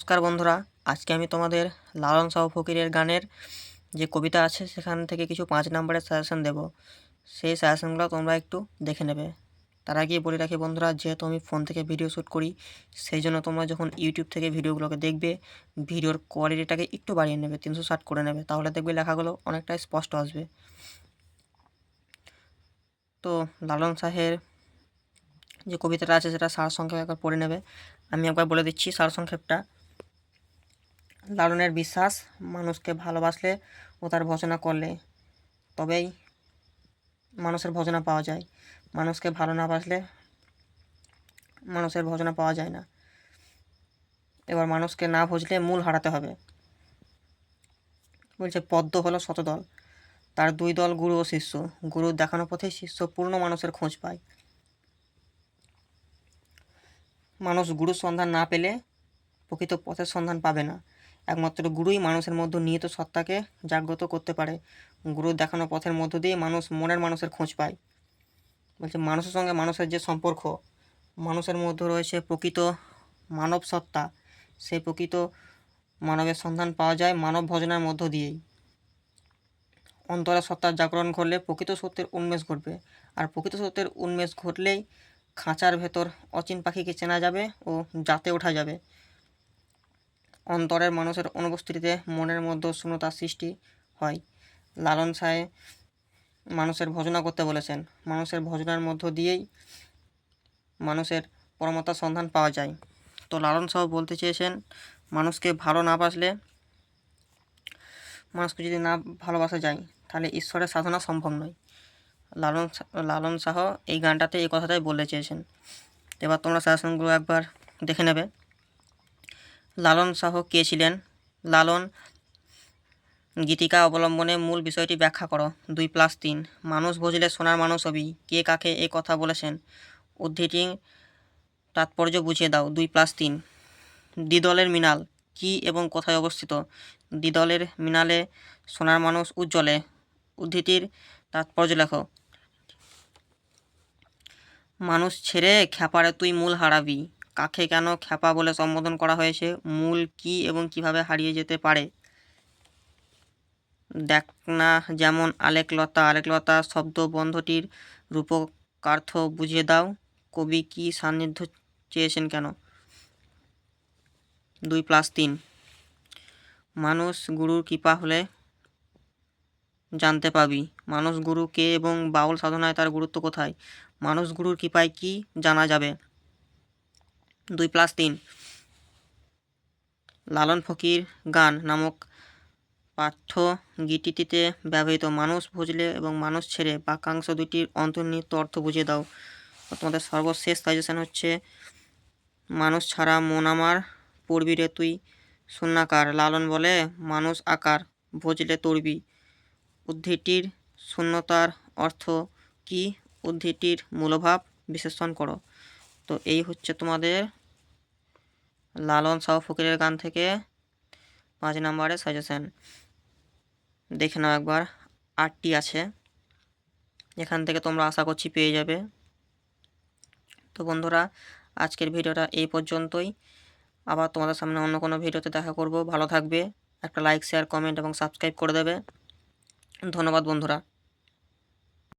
নমস্কার বন্ধুরা, আজকে আমি তোমাদের লালন সাহ ফকিরের গানের যে কবিতা আছে সেখান থেকে কিছু পাঁচ নম্বরের সাজেশন দেব। সেই সাজেশনগুলো তোমরা একটু দেখে নেবে। তার আগে বলে রাখি বন্ধুরা, যেহেতু আমি ফোন থেকে ভিডিও শ্যুট করি, সেই জন্য তোমরা যখন ইউটিউব থেকে ভিডিওগুলোকে দেখবে ভিডিওর কোয়ালিটিটাকে একটু বাড়িয়ে নেবে, তিনশো ষাট করে নেবে, তাহলে দেখবে লেখাগুলো অনেকটাই স্পষ্ট আসবে। তো লালন শাহের যে কবিতাটা আছে সেটা সারসংক্ষেপ একবার পড়ে নেবে। আমি একবার বলে দিচ্ছি সারসংক্ষেপটা। লালনের বিশ্বাস। মানুষকে ভালোবাসলে ও তার ভজনা করলে তবেই মানুষের ভজনা পাওয়া যায়। মানুষকে ভালো না বাসলে মানুষের ভজনা পাওয়া যায় না। এবার মানুষকে না ভজলে মূল হারাতে হবে। বলছে, পদ্ম হলো শতদল। তার দুই দল গুরু ও শিষ্য। গুরুর দেখানো পথে শিষ্য পূর্ণ মানুষের খোঁজ পায়। মানুষ গুরুর সন্ধান না পেলে প্রকৃত পথের সন্ধান পাবে না। একমাত্র গুরুই মানুষের মধ্যে নিহিত সত্তাকে জাগ্রত করতে পারে। গুরুর দেখানো পথের মধ্য দিয়ে মানুষ মনের মানুষের খোঁজ পায়। বলছে, মানুষের সঙ্গে মানুষের যে সম্পর্ক, মানুষের মধ্যে রয়েছে প্রকৃত মানব সত্তা। সেই প্রকৃত মানবের সন্ধান পাওয়া যায় মানব ভজনার মধ্য দিয়েই। অন্তরের সত্তার জাগরণ ঘটলে প্রকৃত সত্যের উন্মেষ ঘটবে। আর প্রকৃত সত্যের উন্মেষ ঘটলেই খাঁচার ভেতর অচিন পাখিকে চেনা যাবে ও যাতে ওঠা যাবে। অন্তরের মানুষের অনুপস্থিতিতে মনের মধ্যে শূন্যতার সৃষ্টি হয়। লালন সাহে মানুষের ভজনা করতে বলেছেন। মানুষের ভজনার মধ্য দিয়েই মানুষের পরমতার সন্ধান পাওয়া যায়। তো লালন সাহ বলতে চেয়েছেন, মানুষকে ভালো না বাসলে মানুষকে যদি না ভালোবাসা যায়, তাহলে ঈশ্বরের সাধনা সম্ভব নয়। লালন লালন শাহ এই গানটাতে এই কথাটাই বলতে চেয়েছেন। এবার তোমরা সাজেশনগুলো একবার দেখে নেবে। লালন শাহ কে ছিলেন? লালন, গীতিকা অবলম্বনে মূল বিষয়টি ব্যাখ্যা করো। দুই প্লাস তিন। মানুষ বুঝলে সোনার মানুষ হবি। কে কাকে এ কথা বলেছেন? উদ্ধৃতি তাৎপর্য বুঝিয়ে দাও। দুই প্লাস তিন। দ্বিদলের মিনাল কি এবং কোথায় অবস্থিত? দ্বিদলের মিনালে সোনার মানুষ উজ্জ্বলে। উদ্ধৃতির তাৎপর্য লেখো। মানুষ ছেড়ে খ্যাপারে তুই মূল হারাবি। কাকে কেন খ্যাপা বলে সম্বোধন করা হয়েছে? মূল কি এবং কীভাবে হারিয়ে যেতে পারে? দেখ না যেমন আলেকলতা আলেকলতা শব্দ বন্ধটির রূপকার্থ বুঝিয়ে দাও। কবি কি সান্নিধ্য চেয়েছেন কেন? দুই প্লাস তিন। মানুষ গুরুর কৃপা হলে জানতে পাবি। মানুষ গুরু কে এবং বাউল সাধনায় তার গুরুত্ব কোথায়? মানুষ গুরুর কৃপায় কি জানা যাবে? দুই প্লাস তিন। লালন ফকির গান নামক পাঠ্য গীতিটিতে ব্যবহৃত মানুষ বুঝলে এবং মানুষ ছেড়ে বাক্যাংশ দুটির অন্তর্নিহিত অর্থ বুঝিয়ে দাও। তোমাদের সর্বশেষ সাজেশন হচ্ছে, মানুষ ছাড়া মন আমার পড়বি রে তুই। শূন্যাকার লালন বলে, মানুষ আকার ভজলে তরবি উদ্ধৃতির শূন্যতার অর্থ কি? উদ্ধৃতির মূলভাব বিশ্লেষণ করো। তো এই হচ্ছে তোমাদের লালন শাহ ফকিরের গান থেকে পাঁচ নম্বরের সাজেশন দেখে নাও একবার, আটটি আছে। এখান থেকে তোমরা আশা করছি পেয়ে যাবে। তো বন্ধুরা, আজকের ভিডিওটা এই পর্যন্তই। আবার তোমাদের সামনে অন্য কোনো ভিডিওতে দেখা করব। ভালো থাকবে। একটা লাইক শেয়ার কমেন্ট এবং সাবস্ক্রাইব করে দেবে। ধন্যবাদ বন্ধুরা।